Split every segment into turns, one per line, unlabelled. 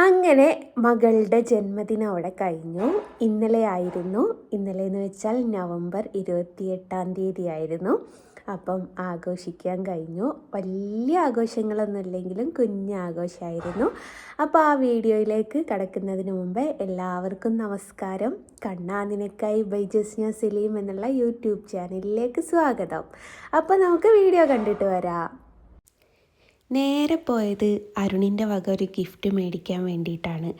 അങ്ങനെ മകളുടെ ജന്മദിനം അവിടെ കഴിഞ്ഞു. ഇന്നലെ ആയിരുന്നു ഇന്നലെ എന്ന് വെച്ചാൽ നവംബർ ഇരുപത്തിയെട്ടാം തീയതി ആയിരുന്നു അപ്പം ആഘോഷിക്കാൻ കഴിഞ്ഞു. വലിയ ആഘോഷങ്ങളൊന്നും ഇല്ലെങ്കിലും കുഞ്ഞ് അപ്പോൾ ആ വീഡിയോയിലേക്ക് കടക്കുന്നതിന് മുമ്പ് എല്ലാവർക്കും നമസ്കാരം. കണ്ണാ നിനക്കായി ബൈ ജസ്ന സലീം എന്നുള്ള യൂട്യൂബ് ചാനലിലേക്ക് സ്വാഗതം. അപ്പോൾ നമുക്ക് വീഡിയോ കണ്ടിട്ട് വരാം. നേരെ പോയത് അരുണിന്റെ വക ഒരു ഗിഫ്റ്റ് മേടിക്കാൻ വേണ്ടിയിട്ടാണ്.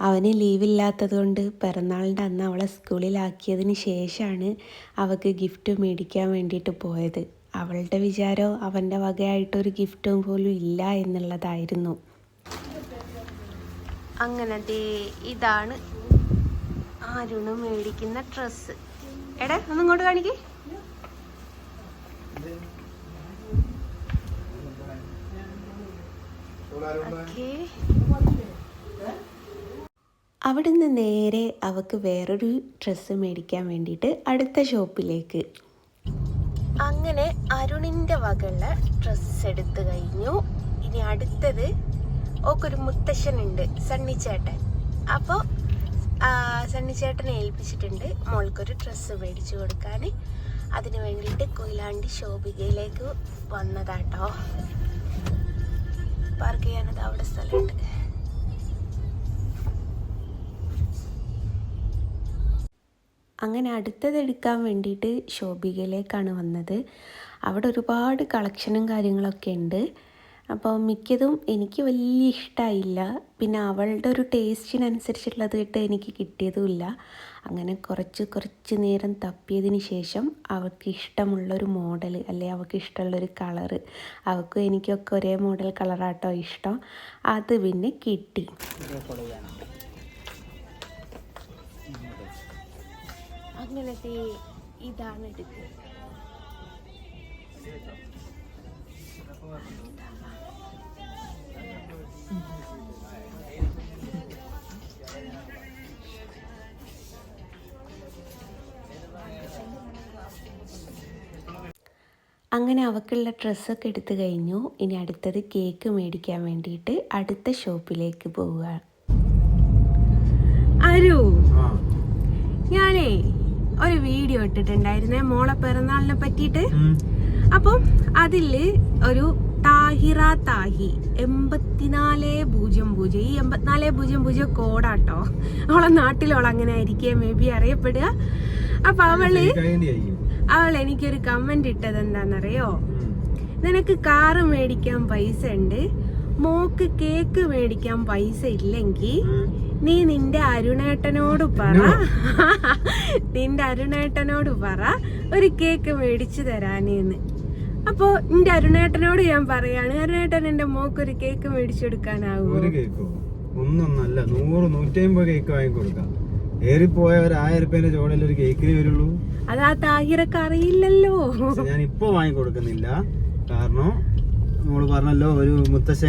അവന് ലീവില്ലാത്തത് കൊണ്ട് പിറന്നാളിന്റെ അന്ന് അവളെ സ്കൂളിലാക്കിയതിന് ശേഷമാണ് അവൾക്ക് ഗിഫ്റ്റ് മേടിക്കാൻ വേണ്ടിയിട്ട് പോയത്. അവളുടെ വിചാരം അവന്റെ വകയായിട്ടൊരു ഗിഫ്റ്റും പോലും ഇല്ല എന്നുള്ളതായിരുന്നു. അങ്ങനെ ഇതാണ് അരുണ് മേടിക്കുന്ന ഡ്രസ്സ്. എടാ ഒന്നിങ്ങോട്ട് കാണിക്കേ. അവിടുന്ന് നേരെ അവക്ക് വേറൊരു ഡ്രസ്സ് മേടിക്കാൻ വേണ്ടിയിട്ട് അടുത്ത ഷോപ്പിലേക്ക്. അങ്ങനെ അരുണിന്റെ വകയുള്ള ഡ്രസ്സ് എടുത്തു കഴിഞ്ഞു. ഇനി അടുത്തത് ഓക്കൊരു മുത്തശ്ശനുണ്ട് സണ്ണിച്ചേട്ടൻ അപ്പോൾ സണ്ണി സണ്ണിച്ചേട്ടനെ ഏൽപ്പിച്ചിട്ടുണ്ട് മോൾക്കൊരു ഡ്രസ്സ് മേടിച്ചു കൊടുക്കാൻ അതിന് വേണ്ടിയിട്ട് കൊയിലാണ്ടി ശോഭികയിലേക്ക് വന്നതാട്ടോ. പാർക്ക് ചെയ്യാനത് അവിടെ സ്ഥലമുണ്ട്. അങ്ങനെ അടുത്തത് എടുക്കാൻ വേണ്ടിയിട്ട് ശോഭികയിലേക്കാണ് വന്നത്. അവിടെ ഒരുപാട് കളക്ഷനും കാര്യങ്ങളൊക്കെ ഉണ്ട്. അപ്പോൾ മിക്കതും എനിക്ക് വലിയ ഇഷ്ടമായില്ല പിന്നെ അവളുടെ ഒരു ടേസ്റ്റിനനുസരിച്ചുള്ളത് ഇട്ട് എനിക്ക് കിട്ടിയതുമില്ല. അങ്ങനെ കുറച്ച് കുറച്ച് നേരം തപ്പിയതിന് ശേഷം അവൾക്ക് ഇഷ്ടമുള്ളൊരു മോഡൽ അല്ലെ അവൾക്ക് ഇഷ്ടമുള്ളൊരു കളറ് അവൾക്കും എനിക്കൊക്കെ ഒരേ മോഡൽ കളറാട്ടോ ഇഷ്ടം. അത് പിന്നെ കിട്ടി. അങ്ങനത്തെ ഇതാണ് എടുത്തത്. അങ്ങനെ അവക്കുള്ള ഡ്രസ്സൊക്കെ എടുത്തു കഴിഞ്ഞു. ഇനി അടുത്തത് കേക്ക് മേടിക്കാൻ വേണ്ടിയിട്ട് അടുത്ത ഷോപ്പിലേക്ക് പോവുക. അരു ഞാനേ ഒരു വീഡിയോ ഇട്ടിട്ടുണ്ടായിരുന്നേ മോളെ പിറന്നാളിനെ പറ്റിയിട്ട്. അപ്പം അതിൽ ഒരു താഹിറ താഹി എൺപത്തിനാല് പൂജ്യം പൂജ്യം. ഈ എൺപത്തിനാല് പൂജ്യം പൂജ്യം കോഡാട്ടോ. അവളെ നാട്ടിലോളം അങ്ങനെ ആയിരിക്കേ മേ ബി അറിയപ്പെടുക. അപ്പൊ അവൾ അവൾ എനിക്കൊരു കമന്റ് ഇട്ടത് എന്താണെന്നറിയോ നിനക്ക് കാറ് മേടിക്കാൻ പൈസ ഉണ്ട്. മോക്ക് കേക്ക് മേടിക്കാൻ പൈസ ഇല്ലെങ്കിൽ നീ നിന്റെ അരുണേട്ടനോട് പറ. നിന്റെ അരുണേട്ടനോട് പറ. ഒരു കേക്ക് മേടിച്ചു തരാനേന്ന്. അപ്പോ എന്റെ അരുണേട്ടനോട് ഞാൻ പറയാണ് അരുണേട്ടൻ എന്റെ മോക്ക് ഒരു കേക്ക് മേടിച്ചു കൊടുക്കാനാവോ
ഒരു കേക്കോ? ഒന്നൊന്നല്ല നൂറ് നൂറ്റമ്പത് കേക്ക് വാങ്ങി കൊടുക്കാം ഏറിപ്പോയ ഒരു ആയിരം റുപ്യന്റെ ചോടയിൽ ഒരു കേക്കിന് വരുള്ളൂ.
അത് ആ താഹിരക്ക് അറിയില്ലല്ലോ.
ഞാൻ ഇപ്പൊ വാങ്ങി കൊടുക്കുന്നില്ല കാരണം നമ്മൾ പറഞ്ഞല്ലോ ഒരു മുത്തശ്ശ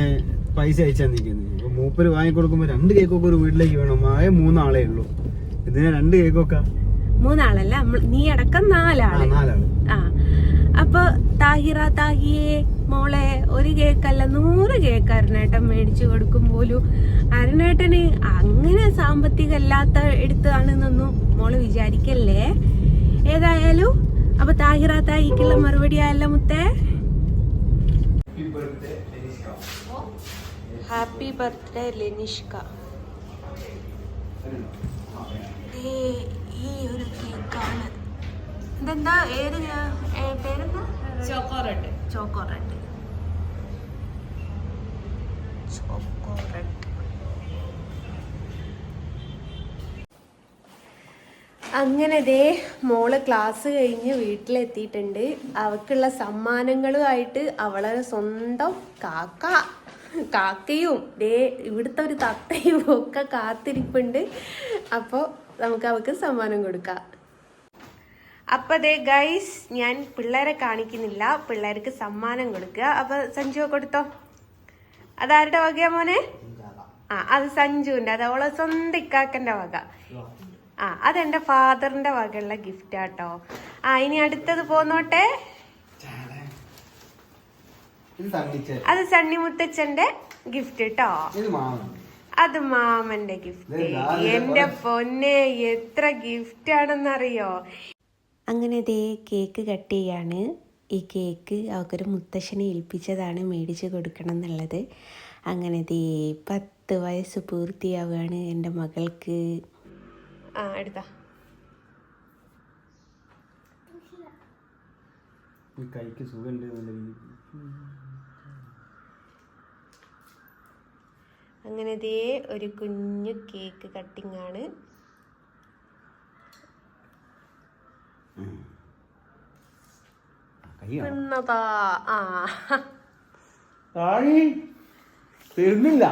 പൈസ അയച്ചാ അപ്പൊ മൂപ്പര് വാങ്ങി കൊടുക്കുമ്പോ രണ്ട് കേക്കൊക്കെ ഒരു വീട്ടിലേക്ക് വേണം. ആയ മൂന്നാളേ ഉള്ളൂ. ഇതിന് രണ്ട് കേക്കൊക്കെ.
മൂന്നാളല്ല നീ അടക്കം
നാലാൾ.
ആ അപ്പൊ താഹിറ താഹിയെ മോളെ ഒരു കേക്കല്ല നൂറ് കേക്ക് അരുണേട്ടൻ മേടിച്ചു കൊടുക്കും പോലും. അരുണേട്ടന് അങ്ങനെ സാമ്പത്തികമല്ലാത്ത എടുത്താണെന്നൊന്നും മോൾ വിചാരിക്കല്ലേ? ഏതായാലും അപ്പൊ താഹിറ താഹിക്കുള്ള മറുപടി ആയല്ല മുത്തേ. ഹാപ്പി ബർത്ത്ഡേ ലെനിഷ്ക ദേ, ഈ ഒരു കേക്കാണ് ഇതെന്താ? ഏത് പേരെന്താ? ചോക്കോറെഡ് ചോക്കോറെഡ് ചോക്കോറെഡ് അങ്ങനെ ദേ മോൾ ക്ലാസ് കഴിഞ്ഞ് വീട്ടിലെത്തിയിട്ടുണ്ട്. അവക്കുള്ള സമ്മാനങ്ങളുമായിട്ട് അവളെ സ്വന്തം കാക്ക കാക്കയും ദേ ഇവിടുത്തെ ഒരു തത്തയും ഒക്കെ കാത്തിരിപ്പുണ്ട്. അപ്പോൾ നമുക്ക് അവൾക്ക് സമ്മാനം കൊടുക്കാം. അപ്പൊ അതെ ഗൈസ് ഞാൻ പിള്ളേരെ കാണിക്കുന്നില്ല. പിള്ളേർക്ക് സമ്മാനം കൊടുക്കുക. അപ്പൊ സഞ്ജു കൊടുത്തോ? അതാരുടെ വകയാ മോനെ? ആ അത് സഞ്ജുവിന്റെ. അത് അവളെ സ്വന്തം ഇക്കാക്കന്റെ വക. ആ അതെന്റെ ഫാദറിന്റെ വകയുള്ള ഗിഫ്റ്റ് ആട്ടോ. ആ ഇനി അടുത്തത് പോന്നോട്ടെ. അത് സണ്ണി മുത്തച്ഛന്റെ ഗിഫ്റ്റ് കേട്ടോ അത് മാമന്റെ ഗിഫ്റ്റ് എന്റെ പൊന്നെ എത്ര ഗിഫ്റ്റ് ആണെന്നറിയോ? അങ്ങനെ ദേ കേക്ക് കട്ട് ചെയ്യാണ്. ഈ കേക്ക് അവർക്കൊരു മുത്തശ്ശനെ ഏൽപ്പിച്ചതാണ് മേടിച്ച് കൊടുക്കണം എന്നുള്ളത് അങ്ങനെ ദേ പത്ത് വയസ്സ് പൂർത്തിയാവുകയാണ് എന്റെ മകൾക്ക്. ആ എടുത്താ.
ഈ കൈക്ക് സുഖമുണ്ട് നല്ല
അങ്ങനെ ദേ ഒരു കുഞ്ഞു കേക്ക് കട്ടിംഗ് ആണ്
ആ. താഴെ തീർന്നില്ല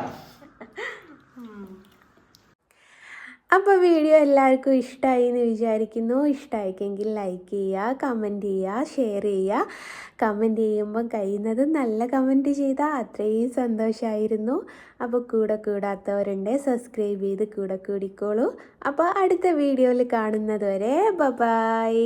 അപ്പോൾ വീഡിയോ എല്ലാവർക്കും ഇഷ്ടമായി എന്ന് വിചാരിക്കുന്നു. ഇഷ്ടമായിക്കെങ്കിൽ ലൈക്ക് ചെയ്യുക കമന്റ് ചെയ്യുക ഷെയർ ചെയ്യുക. കമന്റ് ചെയ്യുമ്പം കഴിയുന്നത് നല്ല കമന്റ് ചെയ്താൽ അത്രയും സന്തോഷമായിരുന്നു അപ്പോൾ കൂടെ കൂടാത്തവരുണ്ട് സബ്സ്ക്രൈബ് ചെയ്ത് കൂടെ കൂടിക്കോളൂ. അപ്പോൾ അടുത്ത വീഡിയോയിൽ കാണുന്നത് വരെ ബൈ